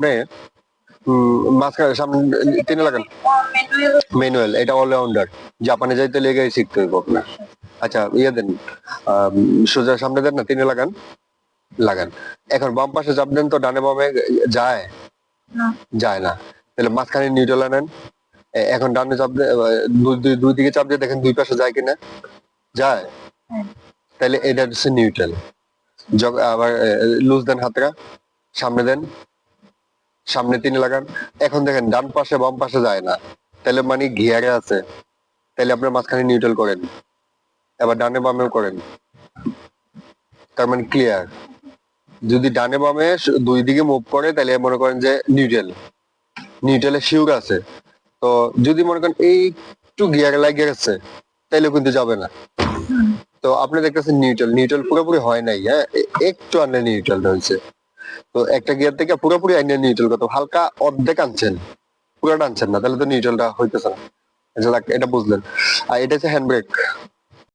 আপনি মাঝখানে সামনে তিনে লাগান। ম্যানুয়াল এটা অলরাউন্ডার জাপানে যাইতে লেগে শিখতে হইব আপনার। আচ্ছা ইয়ে দেন সোজা সামনে দেন না তিনে লাগান। লাগান। এখন বাম পাশে চাপ দেন তো ডানে বামে যায়? যায় না। তাহলে মাঝখানে নিউট্রাল আনেন এখন ডানে চাপ দিয়ে দুই দুই- দুই দিকে চাপ দিয়ে দেখেন দুই পাশে যায় কিনা। যায়? হ্যাঁ। তাহলে এটা হচ্ছে নিউট্রাল আবার লুজ দেন হাতটা। সামনে দেন। সামনে তিনে লাগান। এখন দেখেন, ডান পাশে, বাম পাশে যায় না। তাহলে মানে গিয়ারে আছে। তাহলে আপনার মাঝখানে নিউট্রাল করেন। এবার ডানে বামেও করেন। তার মানে ক্লিয়ার যদি ডানে বামে দুই দিকে মুভ করে, তাহলে মনে করেন যে নিউট্রাল নিউট্রালে শিউর আছে। তো যদি মনে করেন এই একটু গিয়ারে লাগিয়ে গেছে তাইলে কিন্তু যাবে না। তো আপনি দেখতেছেন নিউট্রাল নিউট্রাল পুরোপুরি হয় নাই হ্যাঁ? একটু আনলে নিউট্রাল হয়েছে তো একটা গিয়ার থেকে পুরোপুরি আইনে নিউট্রাল করতো হালকা অর্ধেক আনছেন পুরোটা আনছেন না তাহলে তো নিউট্রালটা হইতেছে না। আচ্ছা, এটা বুঝলেন। আর এটা হচ্ছে হ্যান্ড ব্রেক